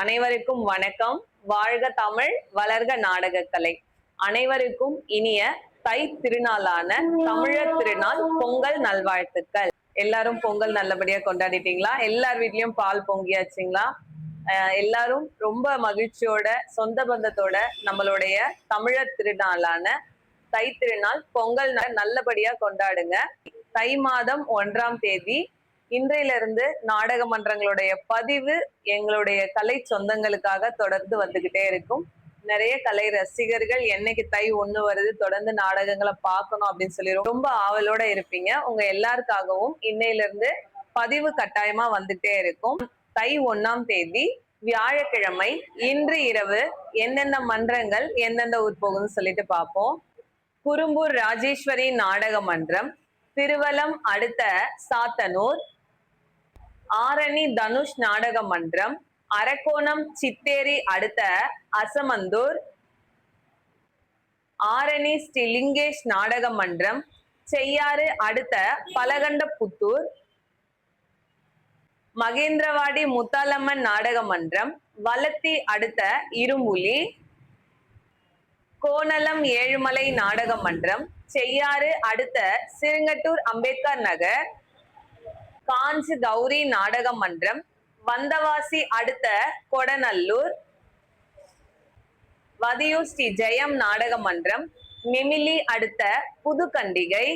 அனைவருக்கும் வணக்கம். வாழ்க தமிழ் வளர்க நாடகக்கலை. அனைவருக்கும் இனிய தை திருநாளான தமிழர் திருநாள் பொங்கல் நல்வாழ்த்துக்கள். எல்லாரும் பொங்கல் நல்லபடியா கொண்டாடிட்டீங்களா? எல்லார் வீட்லயும் பால் பொங்கியாச்சுங்களா? எல்லாரும் ரொம்ப மகிழ்ச்சியோட சொந்த பந்தத்தோட நம்மளுடைய தமிழர் திருநாளான தை திருநாள் பொங்கல் ந- நல்லபடியா கொண்டாடுங்க. தை மாதம் ஒன்றாம் தேதி இன்றையிலிருந்து நாடக மன்றங்களுடைய பதிவு எங்களுடைய கலை சொந்தங்களுக்காக தொடர்ந்து வந்துகிட்டே இருக்கும். நிறைய கலை ரசிகர்கள் என்னைக்கு தை ஒண்ணு வருது தொடர்ந்து நாடகங்களை பார்க்கணும் அப்படின்னு சொல்லி ரொம்ப ஆவலோட இருப்பீங்க. உங்க எல்லாருக்காகவும் இன்னையில இருந்து பதிவு கட்டாயமா வந்துட்டே இருக்கும். தை ஒன்னாம் தேதி வியாழக்கிழமை இன்று இரவு எந்தெந்த மன்றங்கள் எந்தெந்த ஊர் போகுதுன்னு சொல்லிட்டு பார்ப்போம். குறும்பூர் ராஜேஸ்வரி நாடக மன்றம் திருவலம் அடுத்த சாத்தனூர் ஆரணி தனுஷ் நாடக மன்றம் அரக்கோணம் சித்தேரி அடுத்த அசமந்தூர் ஆரணி ஸ்ரீ லிங்கேஷ் நாடக மன்றம் செய்யாறு அடுத்த பலகண்டபுத்தூர் மகேந்திரவாடி முத்தாலம்மன் நாடக மன்றம் வலத்தி அடுத்த இரும்புலி கோணலம் ஏழுமலை நாடக மன்றம் செய்யாறு அடுத்த சிறுங்கட்டூர் அம்பேத்கர் நகர் காஞ்சி கௌரி நாடக மன்றம் வந்தவாசி அடுத்த கொடநல்லூர் வதியூர் ஸ்ரீ ஜெயம் நாடக மன்றம் நெமிலி அடுத்த புதுக்கண்டிகை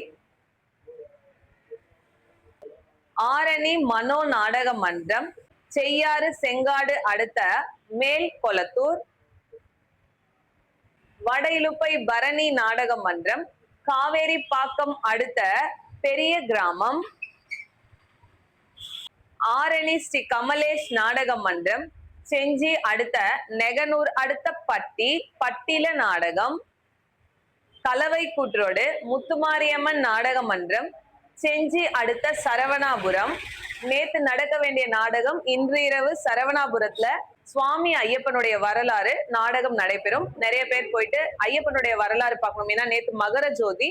ஆரணி மனோ நாடக மன்றம் செய்யாறு செங்காடு அடுத்த மேல் கொளத்தூர் வட இலுப்பை பரணி நாடக மன்றம் காவேரி பாக்கம் அடுத்த பெரிய கிராமம் ஆரணி ஸ்ரீ கமலேஷ் நாடக மன்றம் செஞ்சி அடுத்த நெகனூர் அடுத்த பட்டி பட்டில நாடகம் கலவை கூற்றோடு முத்துமாரியம்மன் நாடக மன்றம் செஞ்சி அடுத்த சரவணாபுரம். நேத்து நடக்க வேண்டிய நாடகம் இன்று இரவு சரவணாபுரத்துல சுவாமி ஐயப்பனுடைய வரலாறு நாடகம் நடைபெறும். நிறைய பேர் போயிட்டு ஐயப்பனுடைய வரலாறு பார்க்கணும். ஏன்னா நேத்து மகர ஜோதி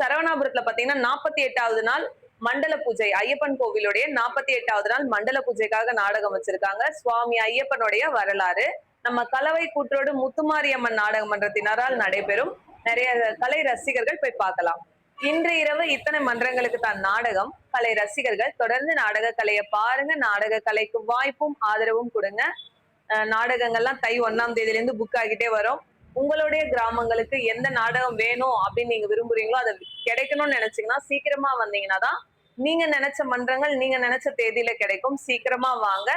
சரவணாபுரத்துல பாத்தீங்கன்னா நாற்பத்தி எட்டாவது நாள் மண்டல பூஜை. ஐயப்பன் கோவிலுடைய நாற்பத்தி எட்டாவது நாள் மண்டல பூஜைக்காக நாடகம் வச்சிருக்காங்க. சுவாமி ஐயப்பனுடைய வரலாறு. நம்ம கலவை கூற்றோடு முத்துமாரியம்மன் நாடக மன்றத்தினரால் நடைபெறும். நிறைய கலை ரசிகர்கள் போய் பார்க்கலாம். இன்று இரவு இத்தனை மன்றங்களுக்கு தான் நாடகம். கலை ரசிகர்கள் தொடர்ந்து நாடக கலையை பாருங்க. நாடக கலைக்கு வாய்ப்பும் ஆதரவும் கொடுங்க. நாடகங்கள்லாம் தை ஒன்னாம் தேதியில இருந்து புக் ஆகிட்டே வரும். உங்களுடைய கிராமங்களுக்கு எந்த நாடகம் வேணும் அப்படின்னு நீங்க விரும்புறீங்களோ அதை கிடைக்கணும்னு நினைச்சீங்கன்னா சீக்கிரமா வந்தீங்கன்னா தான் நீங்க நினைச்ச மன்றங்கள் நீங்க நினைச்ச தேதியில கிடைக்கும். சீக்கிரமா வாங்க.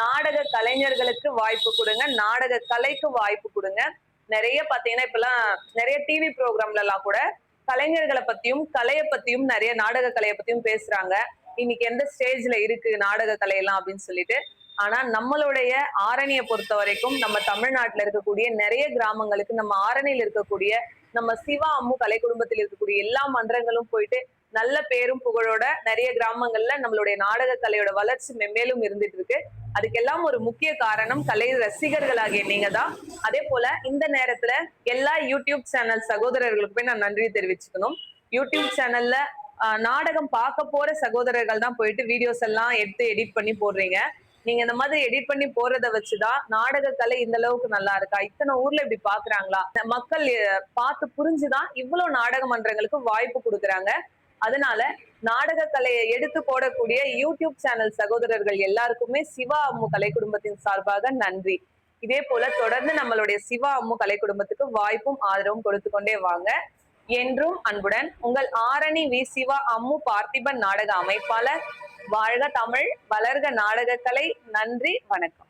நாடக கலைஞர்களுக்கு வாய்ப்பு கொடுங்க. நாடக கலைக்கு வாய்ப்பு கொடுங்க. நிறைய பாத்தீங்கன்னா இப்பெல்லாம் நிறைய டிவி ப்ரோக்ராம்ல எல்லாம் கூட கலைஞர்களை பத்தியும் கலையை பத்தியும் நிறைய நாடக கலையை பத்தியும் பேசுறாங்க. இன்னைக்கு எந்த ஸ்டேஜ்ல இருக்கு நாடக கலையெல்லாம் அப்படின்னு சொல்லிட்டு ஆனா நம்மளுடைய ஆரணியை பொறுத்த வரைக்கும் நம்ம தமிழ்நாட்டுல இருக்கக்கூடிய நிறைய கிராமங்களுக்கு நம்ம ஆரணியில் இருக்கக்கூடிய நம்ம சிவா அம்மு கலை குடும்பத்தில் இருக்கக்கூடிய எல்லா மன்றங்களும் போயிட்டு நல்ல பேரும் புகழோட நிறைய கிராமங்கள்ல நம்மளுடைய நாடக கலையோட வளர்ச்சி மெம்மேலும் இருந்துட்டு இருக்கு அதுக்கெல்லாம் ஒரு முக்கிய காரணம் கலை ரசிகர்களாகிய நீங்க தான் அதே போல இந்த நேரத்துல எல்லா யூடியூப் சேனல் சகோதரர்களுக்குமே நான் நன்றி தெரிவிச்சுக்கணும். யூடியூப் சேனல்ல நாடகம் பார்க்க போற சகோதரர்கள் தான் போயிட்டு வீடியோஸ் எல்லாம் எடுத்து எடிட் பண்ணி போடுறீங்க. நீங்க இந்த மாதிரி எடிட் பண்ணி போறத வச்சுதான் நாடக கலை இந்த அளவுக்கு நல்லா இருக்கா? இத்தனை ஊர்ல இப்படி பாக்குறாங்களா? மக்கள் பார்த்து புரிஞ்சுதான் இவ்வளவு நாடக மன்றங்களுக்கு வாய்ப்பு கொடுக்குறாங்க. அதனால நாடக கலையை எடுத்து போடக்கூடிய யூடியூப் சேனல் சகோதரர்கள் எல்லாருக்குமே சிவா அம்மு கலை குடும்பத்தின் சார்பாக நன்றி. இதே போல தொடர்ந்து நம்மளுடைய சிவா அம்மு கலை குடும்பத்துக்கு வாய்ப்பும் ஆதரவும் கொடுத்து கொண்டே வாங்க. என்றும் அன்புடன் உங்கள் ஆரணி வி சிவா அம்மு பார்த்திபன் நாடக அமைப்பாளர் வாழ்க தமிழ் வளர்க நாடகக்கலை. நன்றி வணக்கம்.